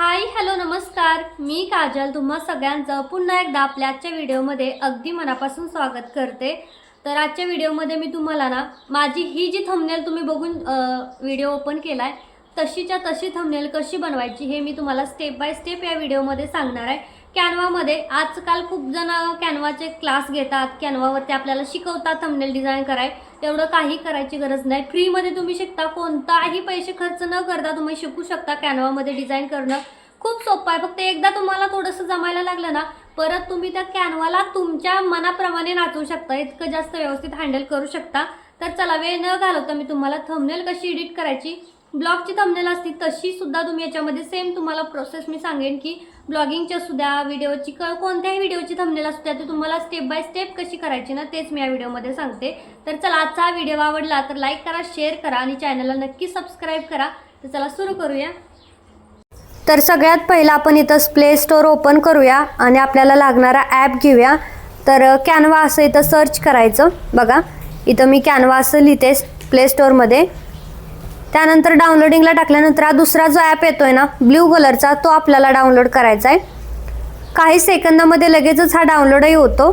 Hi hello नमस्कार. मी काजल. तुम्हा सगळ्यांचं पुन्हा एकदा आपल्या आजच्या व्हिडिओमध्ये अगदी मनापासून स्वागत करते. तर आजच्या व्हिडिओमध्ये मी तुम्हाला ना माझी ही जी थंबनेल तुम्ही बघून व्हिडिओ ओपन केला आहे तशीच्या तशी थंबनेल कशी बनवायची हे मी तुम्हाला स्टेप बाय स्टेप या व्हिडिओमध्ये सांगणार आहे. कॅनवामध्ये आजकाल खूप जण कॅनवाचे क्लास घेतात कॅनवावरती आपल्याला शिकवतात थंबनेल डिझाईन कराय. तेवढं काही करायची गरज नाही. फ्रीमध्ये तुम्ही शिकता कोणताही पैसे खर्च न करता तुम्ही शिकू शकता कॅनवामध्ये डिझाईन करणं. खूप सोपं आहे. फक्त एकदा तुम्हाला थोडंसं जमायला लागलं ना परत तुम्ही त्या कॅनवाला तुमच्या मनाप्रमाणे नाचवू शकता. इतकं जास्त व्यवस्थित हँडल करू शकता. तर चला वेळ न घालवता मी तुम्हाला थंबनेल कशी एडिट करायची ब्लॉगची थंबनेल असती तशी सुद्धा तुम्ही याच्यामध्ये सेम तुम्हाला प्रोसेस मी सांगेन की ब्लॉगिंगच्या सुद्धा व्हिडिओची क कोणत्याही व्हिडिओची थंबनेल असू द्या ते तुम्हाला स्टेप बाय स्टेप कशी करायची ना तेच मी या व्हिडिओमध्ये सांगते. तर चला आजचा हा व्हिडिओ आवडला तर लाईक करा शेअर करा आणि चॅनलला नक्की सबस्क्राईब करा. तर चला सुरू करूया. तर सगळ्यात पहिलं आपण इथं प्ले स्टोअर ओपन करूया आणि आपल्याला लागणारा ॲप घेऊया. तर कॅनवा असं इथं सर्च करायचं. बघा इथं मी कॅनवा असं लिहिते प्ले स्टोअरमध्ये त्यानंतर डाउनलोडिंगला टाकल्यानंतर हा दुसरा जो ॲप येतोय ना ब्ल्यू कलरचा तो आपल्याला डाउनलोड करायचा आहे. काही सेकंदामध्ये लगेचच हा डाउनलोडही होतो.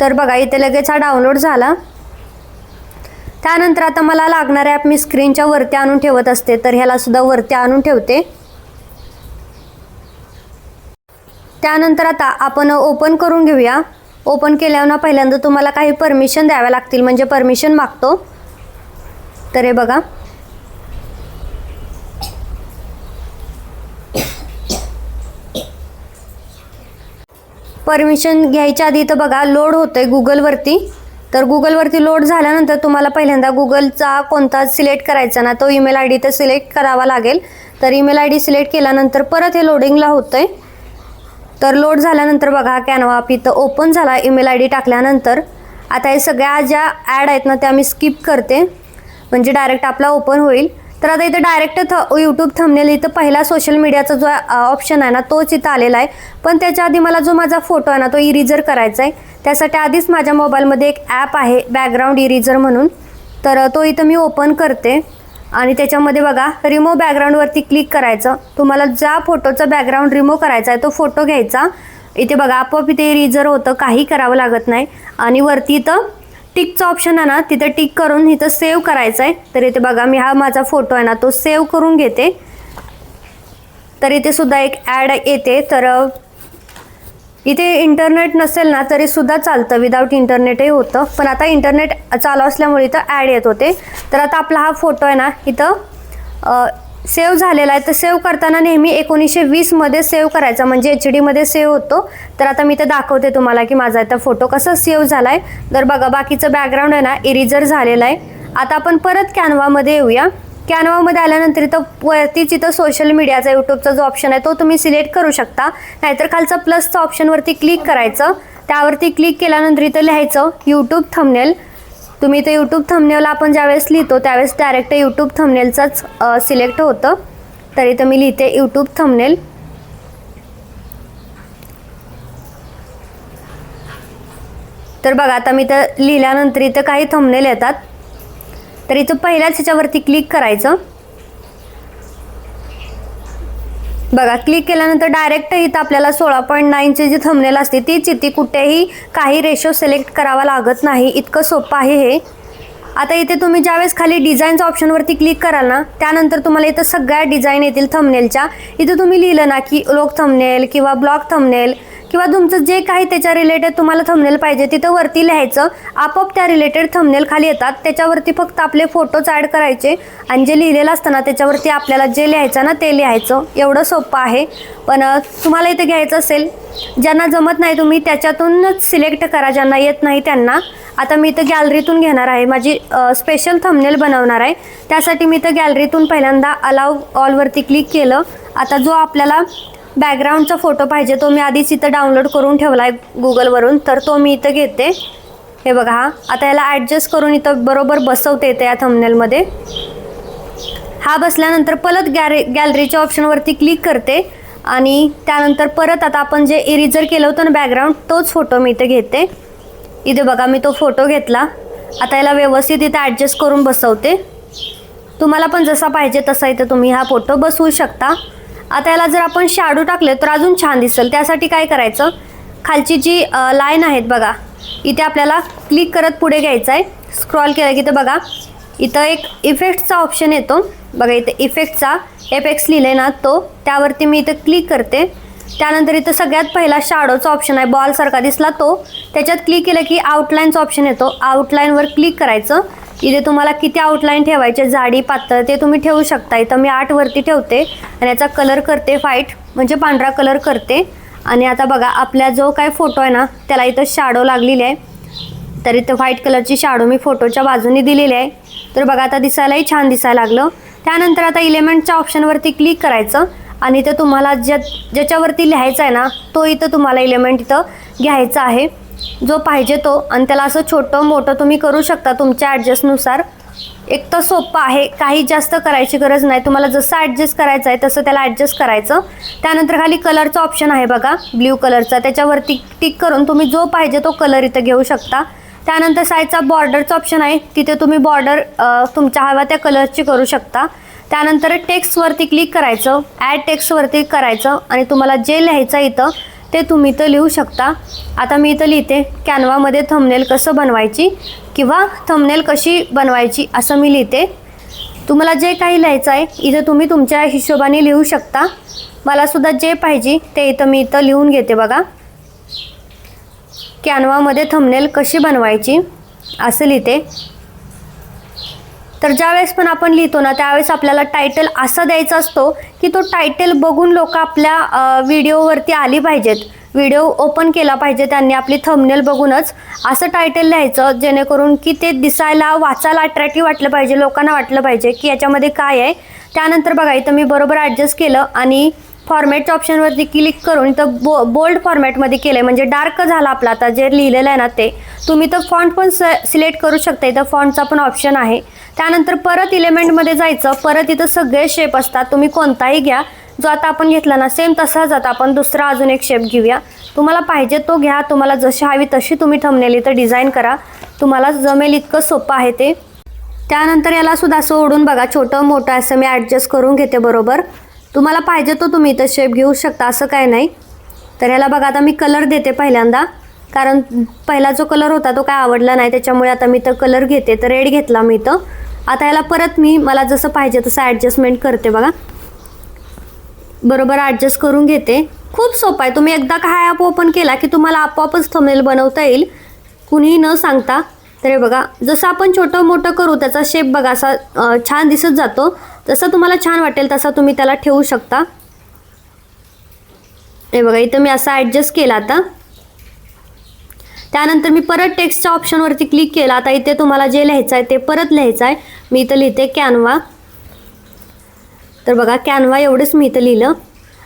तर बघा इथे लगेच हा डाउनलोड झाला. त्यानंतर आता मला लागणारे ॲप मी स्क्रीनच्या वरती आणून ठेवत असते तर ह्याला सुद्धा वरती आणून ठेवते. त्यानंतर आता आपण ओपन करून घेऊया. ओपन केल्यावर पहिल्यांदा तुम्हाला काही परमिशन द्याव्या लागतील म्हणजे परमिशन मागतो. तर हे बघा. परमिशन घ्यायच्या आधी तर बघा लोड होतंय गुगलवरती तर गुगलवरती लोड झाल्यानंतर तुम्हाला पहिल्यांदा गुगलचा कोणता सिलेक्ट करायचा ना तो ईमेल आय डी तर सिलेक्ट करावा लागेल. तर ईमेल आय डी सिलेक्ट केल्यानंतर परत हे लोडिंगला होतंय. तर लोड झाल्यानंतर बघा हा कॅनवा आप इथं ओपन झाला ईमेल आय डी टाकल्यानंतर. आता हे सगळ्या ज्या ॲड आहेत ना त्या मी स्किप करते. म्हणजे डायरेक्ट आपला ओपन होईल. तर आता इथं डायरेक्ट थ यूट्यूब थंबनेल इथं पहिला सोशल मीडियाचा जो ऑप्शन आहे ना तोच इथं आलेला आहे. पण त्याच्या आधी मला जो माझा फोटो आहे ना तो इरिजर करायचा आहे. त्यासाठी आधीच माझ्या मोबाईलमध्ये एक ॲप आहे बॅकग्राऊंड इरिजर म्हणून. तर तो इथं मी ओपन करते. आणि त्याच्यामध्ये बघा रिमूव्ह बॅकग्राऊंडवरती क्लिक करायचं. तुम्हाला ज्या फोटोचा बॅकग्राऊंड रिमूव्ह करायचा आहे तो फोटो घ्यायचा. इथे बघा आपोआप इथे इरिजर होतं काही करावं लागत नाही. आणि वरती इथं टिकचं ऑप्शन आहे ना तिथं टिक करून इथं सेव्ह करायचं आहे तर इथे बघा मी हा माझा फोटो आहे ना तो सेव्ह करून घेते. तर इथे सुद्धा एक ॲड येते. तर इथे इंटरनेट नसेल ना तरी सुद्धा चालतं. विदाऊट इंटरनेटही होतं. पण आता इंटरनेट चालू असल्यामुळे इथं ॲड येत होते. तर आता आपला हा फोटो आहे ना इथं सेव्ह झालेला आहे. तर सेव्ह करताना नेहमी एकोणीसशे वीसमध्ये सेव्ह करायचा. म्हणजे एच डीमध्ये सेव्ह होतो. तर आता मी ते दाखवते तुम्हाला की माझा इथं फोटो कसा सेव्ह झाला आहे तर बघा बाकीचं बॅकग्राऊंड आहे ना इरिजर झालेला आहे. आता आपण परत कॅनवामध्ये येऊया. कॅनवामध्ये आल्यानंतर इथं वरतीच इथं सोशल मीडियाचा यूट्यूबचा जो ऑप्शन आहे तो तुम्ही सिलेक्ट करू शकता. नाहीतर खालचा प्लसचं ऑप्शनवरती क्लिक करायचं. त्यावरती क्लिक केल्यानंतर इथं लिहायचं यूट्यूब थंबनेल तुम्ही इथं यूट्यूब थंबनेलला आपण ज्यावेळेस लिहितो त्यावेळेस डायरेक्ट यूट्यूब थंबनेलचाच सिलेक्ट होतं. तरी तर मी लिहिते यूट्यूब थंबनेल तर बघा आता मी तर लिहिल्यानंतर इथं काही थंबनेल येतात. तर इथं पहिल्याच ह्याच्यावरती क्लिक करायचं. बघा क्लिक केल्यानंतर डायरेक्ट इथं आपल्याला सोळा पॉईंट नाईनची जी थंबनेल असते तीच इथे कुठेही काही रेशो सिलेक्ट करावा लागत नाही. इतकं सोपं आहे हे. आता इथे तुम्ही ज्यावेळेस खाली डिझाईनच्या ऑप्शनवरती क्लिक कराल ना त्यानंतर तुम्हाला इथं सगळ्या डिझाईन येतील थंबनेलच्या इथं तुम्ही लिहिलं ना की लोक थंबनेल किंवा ब्लॉक थंबनेल किंवा तुमचं जे काही त्याच्या रिलेटेड तुम्हाला थंबनेल पाहिजे तिथं वरती लिहायचं. आपोआप त्या रिलेटेड थंबनेल खाली येतात. त्याच्यावरती फक्त आपले फोटोज ॲड करायचे आणि जे लिहिलेलं असतं ना त्याच्यावरती आपल्याला जे लिहायचं ना ते लिहायचं. एवढं सोपं आहे. पण तुम्हाला इथे घ्यायचं असेल ज्यांना जमत नाही तुम्ही त्याच्यातूनच सिलेक्ट करा. ज्यांना येत नाही त्यांना. आता मी इथं गॅलरीतून घेणार आहे. माझी स्पेशल थंबनेल बनवणार आहे. त्यासाठी मी इथं गॅलरीतून पहिल्यांदा अलाव ऑलवरती क्लिक केलं. आता जो आपल्याला बॅकग्राऊंडचा फोटो पाहिजे तो मी आधीच इथं डाउनलोड करून ठेवला आहे गुगलवरून तर तो मी इथं घेते. हे बघा हा. आता याला ॲडजस्ट करून इथं बरोबर बसवते येते या थंबनेलमध्ये हा बसल्यानंतर परत गॅरे गॅलरीच्या ऑप्शनवरती क्लिक करते. आणि त्यानंतर परत आता आपण जे इरिजर केलं होतं ना बॅकग्राऊंड तोच फोटो मी इथे घेते. इथे बघा मी तो फोटो घेतला. आता याला व्यवस्थित इथे ॲडजस्ट करून बसवते. तुम्हाला पण जसा पाहिजे तसा इथं तुम्ही हा फोटो बसवू शकता. आता याला जर आपण शाडू टाकले तर अजून छान दिसेल. त्यासाठी काय करायचं? खालची जी लाईन आहेत बघा इथे आपल्याला क्लिक करत पुढे घ्यायचं आहे स्क्रॉल केलं की इथं बघा इथं एक इफेक्टचा ऑप्शन येतो. बघा इथे इफेक्टचा एफेक्ट्स लिहिले ना तो त्यावरती मी इथं क्लिक करते. त्यानंतर इथं सगळ्यात पहिला शाडोचा ऑप्शन आहे बॉलसारखा दिसला तो. त्याच्यात क्लिक केलं की आउटलाईनचा ऑप्शन येतो. आउटलाईनवर क्लिक करायचं. इथे तुम्हाला किती आउटलाईन ठेवायचे जाडी पातळ ते तुम्ही ठेवू शकता इथं मी आठवरती ठेवते आणि याचा कलर करते व्हाईट म्हणजे पांढरा कलर करते. आणि आता बघा आपला जो काय फोटो आहे ना त्याला इथं शाडो लागलेली आहे. तर इथं व्हाईट कलरची शाडो मी फोटोच्या बाजूने दिलेली आहे. तर बघा आता दिसायलाही छान दिसायला लागलं. त्यानंतर आता इलेमेंटच्या ऑप्शनवरती क्लिक करायचं. आणि इथं तुम्हाला ज्या ज्याच्यावरती लिहायचं आहे ना तो इथं तुम्हाला इलेमेंट इथं घ्यायचा आहे. जो पाहिजे तो. आणि त्याला असं छोटं मोठं तुम्ही करू शकता तुमच्या ॲडजस्टनुसार एक तर सोपं आहे काही जास्त करायची गरज नाही. तुम्हाला जसं ॲडजस्ट करायचं आहे तसं त्याला ॲडजस्ट करायचं. त्यानंतर खाली कलरचा ऑप्शन आहे बघा ब्ल्यू कलरचा त्याच्यावरती टिक करून तुम्ही जो पाहिजे तो कलर इथं घेऊ शकता. त्यानंतर साईडचा बॉर्डरचा ऑप्शन आहे. तिथे तुम्ही बॉर्डर तुमच्या हव्या त्या कलरची करू शकता. त्यानंतर टेक्स्टवरती क्लिक करायचं. ॲड टेक्स्टवरती करायचं. आणि तुम्हाला जे लिहायचं इथं ते तुम्ही तर लिहू शकता. आता मी इथं लिहिते कॅनवामध्ये थंबनेल कसं बनवायची किंवा थंबनेल कशी बनवायची असं मी लिहिते. तुम्हाला जे काही लिहायचं आहे इथं तुम्ही तुमच्या हिशोबाने लिहू शकता. मला सुद्धा जे पाहिजे ते इथं मी इथं लिहून घेते बघा. कॅनवामध्ये थंबनेल कशी बनवायची असं लिहिते. तर ज्यावेळेस पण आपण लिहितो ना त्यावेळेस आपल्याला टायटल असा द्यायचा असतो की तो टायटल बघून लोक आपल्या व्हिडिओवरती आली पाहिजेत. व्हिडिओ ओपन केला पाहिजे त्यांनी आपली थंबनेल बघूनच असं टायटल लिहायचं जेणेकरून की ते दिसायला वाचायला अट्रॅक्टिव्ह वाटलं पाहिजे लोकांना वाटलं पाहिजे की याच्यामध्ये काय आहे. त्यानंतर बघा इथं मी बरोबर ॲडजस्ट केलं आणि फॉर्मॅटच्या ऑप्शनवरती क्लिक करून इथं बो बोल्ड फॉर्मॅटमध्ये केलं आहे म्हणजे डार्क झाला आपला आता जे लिहिलेलं आहे ना ते. तुम्ही तर फॉन्ट पण स सिलेक्ट करू शकता इथं फॉन्टचा पण ऑप्शन आहे. त्यानंतर परत इलेमेंटमध्ये जायचं. परत इथं सगळे शेप असतात. तुम्ही कोणताही घ्या. जो आता आपण घेतला ना सेम तसाच आता आपण दुसरा अजून एक शेप घेऊया. तुम्हाला पाहिजे तो घ्या. तुम्हाला जशी हवी तशी तुम्ही थंबनेल इथं डिझाईन करा. तुम्हाला जमेल इतकं सोपं आहे ते. त्यानंतर याला सुद्धा असं ओढून बघा. छोटं मोठं असं मी ॲडजस्ट करून घेते बरोबर. तुम्हाला पाहिजे तो तुम्ही इथं शेप घेऊ शकता असं काय नाही. तर ह्याला बघा आता मी कलर देते पहिल्यांदा. कारण पहिला जो कलर होता तो काय आवडला नाही. त्याच्यामुळे आता मी तर कलर घेते. तर रेड घेतला मी इथं. आता याला परत मी मला जसं पाहिजे तसं ॲडजस्टमेंट करते बघा. बरोबर ॲडजस्ट करून घेते. खूप सोपं आहे. तुम्ही एकदा काय ॲप ओपन केला की तुम्हाला आपोआपच थमेल बनवता येईल. कुणीही न सांगता. तर हे बघा जसं आपण छोटं मोठं करू त्याचा शेप बघा असा छान दिसत जातो. जसं तुम्हाला छान वाटेल तसा तुम्ही त्याला ठेवू शकता. हे बघा इथं मी असा ॲडजस्ट केला आता. त्यानंतर मी परत टेक्स्टच्या ऑप्शनवरती क्लिक केला. आता इथे तुम्हाला जे लिहायचं आहे ते परत लिहायचं आहे. मी इथं लिहिते कॅनवा तर बघा कॅनवा एवढंच मी इथं लिहिलं.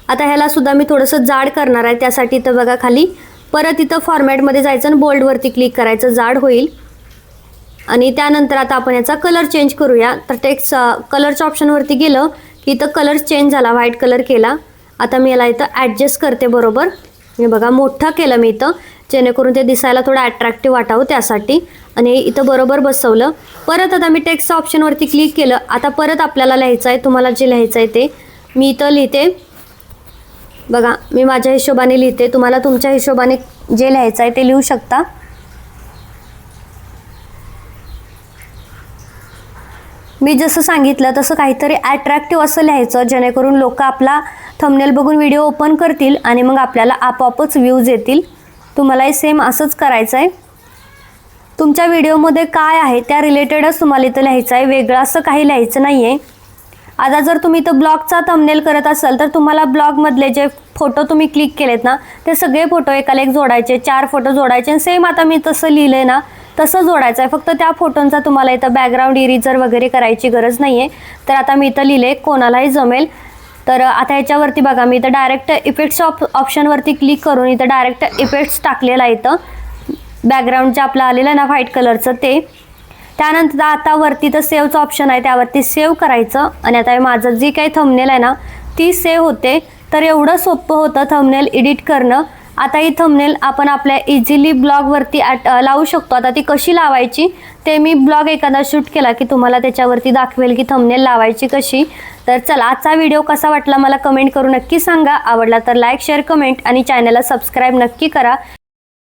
आता ह्यालासुद्धा मी थोडंसं जाड करणार आहे. त्यासाठी इथं बघा खाली. परत इथं फॉर्मॅटमध्ये जायचं आणि बोल्डवरती क्लिक करायचं. जाड होईल. आणि त्यानंतर आता आपण याचा कलर चेंज करूया. तर टेक्स्ट कलरच्या ऑप्शनवरती गेलं की इथं कलर चेंज झाला व्हाईट कलर केला. आता मी याला इथं ॲडजस्ट करते बरोबर. हे बघा मोठं केलं मी इथं जेणेकरून ते दिसायला थोडं अट्रॅक्टिव्ह वाटावं त्यासाठी. आणि इथं बरोबर बसवलं. परत आता मी टेक्स्ट ऑप्शनवरती क्लिक केलं. आता परत आपल्याला लिहायचं आहे तुम्हाला जे लिहायचं आहे ते. मी इथं लिहिते. बघा मी माझ्या हिशोबाने लिहिते. तुम्हाला तुमच्या हिशोबाने जे लिहायचं आहे ते लिहू शकता. मी जसं सांगितलं तसं काहीतरी ॲट्रॅक्टिव्ह असं लिहायचं जेणेकरून लोक आपला थंबनेल बघून व्हिडिओ ओपन करतील आणि मग आपल्याला आपोआपच व्ह्यूज येतील. तुम्हालाही सेम असंच करायचं आहे तुमच्या व्हिडिओमध्ये काय आहे त्या रिलेटेडच तुम्हाला इथं लिहायचं आहे वेगळं असं काही लिहायचं नाही आहे आता जर तुम्ही इथं ब्लॉगचा थंबनेल करत असाल तर तुम्हाला ब्लॉगमधले जे फोटो तुम्ही क्लिक केलेत ना ते सगळे फोटो एकाला एक जोडायचे चार फोटो जोडायचे. आणि सेम आता मी तसं लिहिलं आहे ना तसं जोडायचं आहे. फक्त त्या फोटोंचा तुम्हाला इथं बॅकग्राऊंड इरेजर वगैरे करायची गरज नाही आहे तर आता मी इथं लिहिले कोणालाही जमेल. तर आता ह्याच्यावरती बघा मी इथं डायरेक्ट इफेक्ट्स ऑप ऑप्शनवरती क्लिक करून इथं डायरेक्ट इफेक्ट्स टाकलेला आहे इथं. बॅकग्राऊंड जे आपलं आलेलं आहे ना व्हाईट कलरचं ते. त्यानंतर आता वरती तर सेव्हचं ऑप्शन आहे त्यावरती सेव्ह करायचं. आणि आता हे माझं जी काही थंबनेल आहे ना ती सेव्ह होते. तर एवढं सोपं होतं थंबनेल एडिट करणं. आता ही थंबनेल आपण आपल्या इझिली ब्लॉगवरती ॲट लावू शकतो. आता ती कशी लावायची ते मी ब्लॉग एखादा शूट केला की तुम्हाला त्याच्यावरती दाखवेल की थंबनेल लावायची कशी. तर चला आजचा व्हिडिओ कसा वाटला मला कमेंट करून नक्की सांगा. आवडला तर लाईक शेअर कमेंट आणि चॅनलला सबस्क्राईब नक्की करा.